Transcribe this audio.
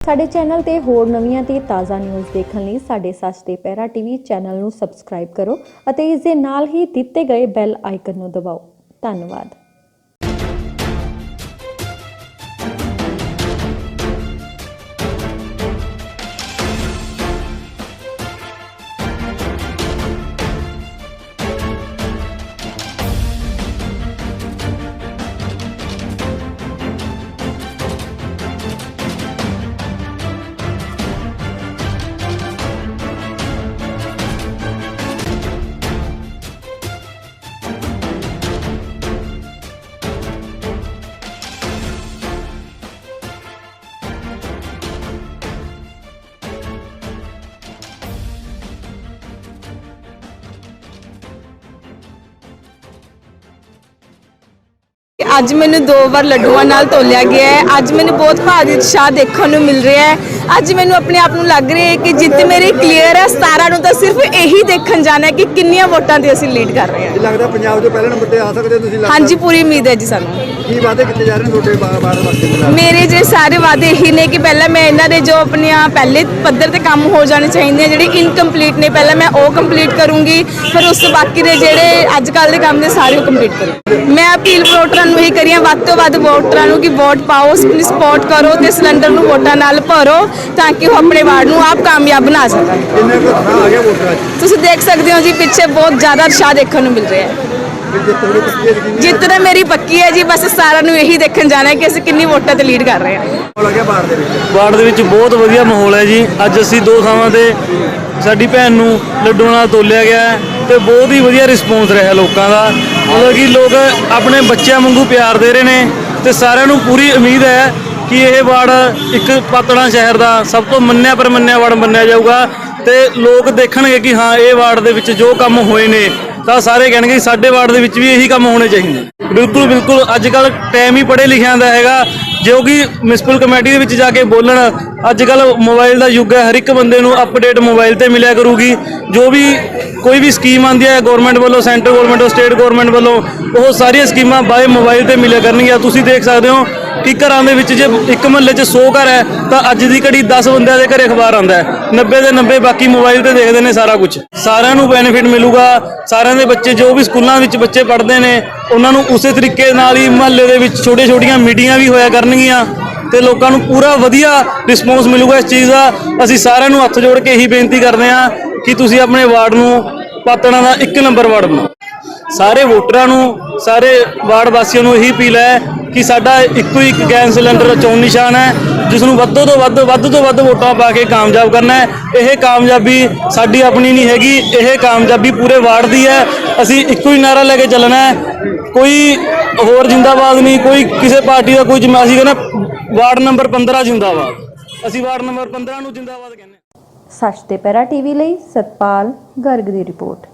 ਸਾਡੇ ਚੈਨਲ ਤੇ ਹੋਰ ਨਵੀਆਂ ਤੇ ਤਾਜ਼ਾ ਨਿਊਜ਼ ਦੇਖਣ ਲਈ ਸਾਡੇ ਸੱਚ ਤੇ ਪਹਿਰਾ ਟੀਵੀ ਚੈਨਲ ਨੂੰ ਸਬਸਕ੍ਰਾਈਬ ਕਰੋ ਅਤੇ ਇਸ ਦੇ ਨਾਲ ਹੀ ਦਿੱਤੇ ਗਏ ਬੈਲ ਆਈਕਨ ਨੂੰ ਦਬਾਓ। ਧੰਨਵਾਦ। ਅੱਜ ਮੈਨੂੰ ਦੋ ਵਾਰ ਲੱਡੂਆਂ ਨਾਲ ਤੋਲਿਆ ਗਿਆ ਹੈ। ਅੱਜ ਮੈਨੂੰ ਬਹੁਤ ਭਾਰੀ ਉਤਸ਼ਾਹ ਦੇਖਣ ਨੂੰ ਮਿਲ ਰਿਹਾ ਹੈ। ਅੱਜ ਮੈਨੂੰ ਆਪਣੇ ਆਪ ਨੂੰ ਲੱਗ ਰਿਹਾ ਹੈ ਕਿ ਜਿੱਤ ਮੇਰੀ ਕਲੀਅਰ ਹੈ। 17 ਨੂੰ ਤਾਂ ਸਿਰਫ ਇਹੀ ਦੇਖਣ ਜਾਣਾ ਹੈ ਕਿ ਕਿੰਨੀਆਂ ਵੋਟਾਂ ਤੇ ਅਸੀਂ ਲੀਡ ਕਰ ਰਹੇ ਹਾਂ। ਜੀ ਲੱਗਦਾ ਪੰਜਾਬ ਦੇ ਪਹਿਲੇ ਨੰਬਰ ਤੇ ਆ ਸਕਦੇ ਹੋ ਤੁਸੀਂ ਲੱਗਦਾ। ਹਾਂਜੀ ਪੂਰੀ ਉਮੀਦ ਹੈ ਜੀ ਸਾਨੂੰ। ਕੀ ਵਾਅਦੇ ਕੀਤੇ ਜਾ ਰਹੇ ਨੇ ਤੁਹਾਡੇ ਬਾਰ ਦੇ ਨਾਲ? ਮੇਰੇ ਜੇ ਸਾਰੇ ਵਾਅਦੇ ਇਹੀ ਨੇ ਕਿ ਪਹਿਲਾਂ ਮੈਂ ਇਹਨਾਂ ਦੇ ਜੋ ਆਪਣੀਆਂ ਪਹਿਲੇ ਪੱਧਰ ਤੇ ਕੰਮ ਹੋ ਜਾਣੇ ਚਾਹੀਦੇ ਆ ਜਿਹੜੇ ਇਨਕੰਪਲੀਟ ਨੇ ਪਹਿਲਾਂ ਮੈਂ ਉਹ ਕੰਪਲੀਟ ਕਰੂੰਗੀ ਫਿਰ ਉਸ ਤੋਂ ਬਾਕੀ ਦੇ ਜਿਹੜੇ ਅੱਜ ਕੱਲ ਦੇ ਕੰਮ ਨੇ ਸਾਰੇ ਉਹ ਕੰਪਲੀਟ ਕਰੂੰ ਮੈਂ ਅਪੀਲ ਵੋਟਰਾਂ ਨੂੰ ਇਹ ਕਰੀਆਂ ਵੱਧ ਤੋਂ ਵੱਧ ਵੋਟਰਾਂ ਨੂੰ ਕਿ ਵੋਟ ਪਾਓ ਸਪੋਰਟ ਕਰੋ ਤੇ ਸਿਲੰਡਰ ਨੂੰ ਵੋਟਾਂ ਨਾਲ ਭਰੋ। ਤਾਂ ਕਿ ਉਹ ਆਪਣੇ ਵਾਰਡ ਨੂੰ ਆਪ ਕਾਮਯਾਬ ਬਣਾ ਸਕਣ। ਕਿੰਨੇ ਕੁ ਥਾਂ ਆ ਗਿਆ ਵੋਟਰਾਂ 'ਚ? ਤੁਸੀਂ ਦੇਖ ਸਕਦੇ ਹੋ ਜੀ ਪਿੱਛੇ ਬਹੁਤ ਜ਼ਿਆਦਾ ਉਤਸ਼ਾਹ ਦੇਖਣ ਨੂੰ ਮਿਲ ਰਿਹਾ ਹੈ। ਵੀ ਜਿੱਤ ਹੋਣੀ ਪੱਕੀ ਹੈ ਯਕੀਨੀ ਜਿੱਤ ਤਾਂ ਮੇਰੀ ਪੱਕੀ ਹੈ ਜੀ ਬਸ ਸਾਰਿਆਂ ਨੂੰ ਇਹੀ ਦੇਖਣ ਜਾਣਾ ਹੈ ਕਿ ਅਸੀਂ ਕਿੰਨੀ ਵੋਟਾਂ ਤੇ ਲੀਡ ਕਰ ਰਹੇ ਹਾਂ। ਹੋ ਲੱਗਿਆ ਬਾਹਰ ਦੇ ਵਿੱਚ? ਵਾਰਡ ਦੇ ਵਿੱਚ ਬਹੁਤ ਵਧੀਆ ਮਾਹੌਲ ਹੈ ਜੀ। ਅੱਜ ਅਸੀਂ ਦੋ ਥਾਵਾਂ ਤੇ ਸਾਡੀ ਭੈਣ ਨੂੰ ਲੱਡੂਆਂ ਨਾਲ ਤੋਲਿਆ ਗਿਆ ਹੈ ਤੇ ਬਹੁਤ ਹੀ ਵਧੀਆ ਰਿਸਪੌਂਸ ਰਿਹਾ ਲੋਕਾਂ ਦਾ। ਮਤਲਬ ਕਿ ਲੋਕ ਆਪਣੇ ਬੱਚਿਆਂ ਵਾਂਗੂ ਪਿਆਰ ਦੇ ਰਹੇ ਨੇ ਤੇ ਸਾਰਿਆਂ ਨੂੰ ਪੂਰੀ ਉਮੀਦ ਹੈ ਕਿ ਇਹ ਵਾਰਡ ਇੱਕ ਪਾਤੜਾ ਸ਼ਹਿਰ ਦਾ ਸਭ ਤੋਂ ਮੰਨਿਆ ਪਰਮੰਨਿਆ ਵਾਰਡ ਮੰਨਿਆ ਜਾਊਗਾ ਤੇ ਲੋਕ ਦੇਖਣਗੇ ਕਿ ਹਾਂ, ਇਹ ਵਾਰਡ ਦੇ ਵਿੱਚ ਜੋ ਕੰਮ ਹੋਏ ਨੇ, ਤਾਂ ਸਾਰੇ ਕਹਿਣਗੇ ਸਾਡੇ ਵਾਰਡ ਦੇ ਵਿੱਚ ਵੀ ਇਹੀ ਕੰਮ ਹੋਣੇ ਚਾਹੀਦੇ। ਬਿਲਕੁਲ ਬਿਲਕੁਲ ਅੱਜ ਕੱਲ ਟਾਈਮ ਹੀ ਪੜ੍ਹੇ ਲਿਖਿਆਂ ਦਾ ਹੈਗਾ, ਜੋ ਕਿ ਮਿਊਨਿਸਪਲ ਕਮੇਟੀ ਦੇ ਵਿੱਚ ਜਾ ਕੇ ਬੋਲਣ ਅੱਜ ਕੱਲ ਮੋਬਾਈਲ ਦਾ ਯੁੱਗ ਹੈ, ਹਰ ਇੱਕ ਬੰਦੇ ਨੂੰ ਅਪਡੇਟ ਮੋਬਾਈਲ ਤੇ ਮਿਲਿਆ ਕਰੂਗੀ, ਜੋ ਵੀ ਕੋਈ ਵੀ ਸਕੀਮ ਆਉਂਦੀ ਹੈ ਗਵਰਨਮੈਂਟ ਵੱਲੋਂ ਸੈਂਟਰ ਗਵਰਨਮੈਂਟ ਵੱਲੋਂ ਸਟੇਟ ਗਵਰਨਮੈਂਟ ਵੱਲੋਂ, ਉਹ ਸਾਰੀਆਂ ਸਕੀਮਾਂ ਬਾਏ ਮੋਬਾਈਲ ਤੇ ਮਿਲਿਆ ਕਰਨਗੀਆਂ। ਤੁਸੀਂ ਦੇਖ ਸਕਦੇ ਹੋ ਕਿ ਘਰਾਂ ਦੇ ਵਿੱਚ ਜੇ ਇੱਕ ਮਹੱਲੇ 'ਚ 100 ਘਰ ਹੈ, ਤਾਂ ਅੱਜ ਦੀ ਘੜੀ 10 ਬੰਦਿਆਂ ਦੇ ਘਰੇ ਅਖਬਾਰ ਆਉਂਦਾ ਹੈ। 90 ਦੇ 90 ਬਾਕੀ ਮੋਬਾਈਲ ਤੇ ਦੇਖਦੇ ਨੇ ਸਾਰਾ ਕੁਝ ਸਾਰਿਆਂ ਨੂੰ ਬੈਨੀਫਿਟ ਮਿਲੂਗਾ। ਸਾਰਿਆਂ ਦੇ ਬੱਚੇ ਜੋ ਵੀ ਸਕੂਲਾਂ ਵਿੱਚ ਬੱਚੇ ਪੜ੍ਹਦੇ ਨੇ, ਉਹਨਾਂ ਨੂੰ ਉਸੇ ਤਰੀਕੇ ਨਾਲ ਹੀ ਮਹੱਲੇ ਦੇ ਵਿੱਚ ਛੋਟੀਆਂ ਛੋਟੀਆਂ ਮੀਟਿੰਗਾਂ ਵੀ ਹੋਇਆ ਕਰਨਗੀਆਂ ਤੇ ਲੋਕਾਂ ਨੂੰ ਪੂਰਾ ਵਧੀਆ ਰਿਸਪੌਂਸ ਮਿਲੂਗਾ ਇਸ ਚੀਜ਼ ਦਾ। ਅਸੀਂ ਸਾਰਿਆਂ ਨੂੰ ਹੱਥ ਜੋੜ ਕੇ ਇਹੀ ਬੇਨਤੀ ਕਰਦੇ ਹਾਂ ਕਿ ਤੁਸੀਂ ਆਪਣੇ ਵਾਰਡ ਨੂੰ ਪਾਤਣਾ ਦਾ ਇੱਕ ਨੰਬਰ ਵਾਰਡ ਬਣਾਓ। ਸਾਰੇ ਵੋਟਰਾਂ ਨੂੰ, ਸਾਰੇ ਵਾਰਡ ਵਾਸੀਆਂ ਨੂੰ ਇਹੀ ਅਪੀਲ ਹੈ ਕਿ ਸਾਡਾ ਇੱਕੋ ਇੱਕ ਗੈਸ ਸਿਲੰਡਰ ਚੋਣ ਨਿਸ਼ਾਨ ਹੈ, ਜਿਸ ਨੂੰ ਵੱਧ ਤੋਂ ਵੱਧ ਵੱਧ ਤੋਂ ਵੱਧ ਵੋਟਾਂ ਪਾ ਕੇ ਕਾਮਯਾਬ ਕਰਨਾ ਹੈ। ਇਹ ਕਾਮਯਾਬੀ ਸਾਡੀ ਆਪਣੀ ਨਹੀਂ ਹੈਗੀ, ਇਹ ਕਾਮਯਾਬੀ ਪੂਰੇ ਵਾਰਡ ਦੀ ਹੈ। ਅਸੀਂ ਇੱਕੋ ਹੀ ਨਾਰਾ ਲੈ ਕੇ ਚੱਲਣਾ ਹੈ। ਕੋਈ ਹੋਰ ਜਿੰਦਾਬਾਦ ਨਹੀਂ, ਕੋਈ ਕਿਸੇ ਪਾਰਟੀ ਦਾ, ਕੋਈ ਜਿੰਮਾ ਅਸੀਂ ਕਹਿੰਦੇ ਵਾਰਡ ਨੰਬਰ 15 ਜਿੰਦਾਬਾਦ। ਅਸੀਂ ਵਾਰਡ ਨੰਬਰ 15 ਨੂੰ ਜਿੰਦਾਬਾਦ ਕਹਿੰਦੇ ਹਾਂ। ਸੱਚ ਤੇ ਪਹਿਰਾ ਟੀਵੀ ਲਈ ਸਤਪਾਲ ਗਰਗ ਦੀ ਰਿਪੋਰਟ।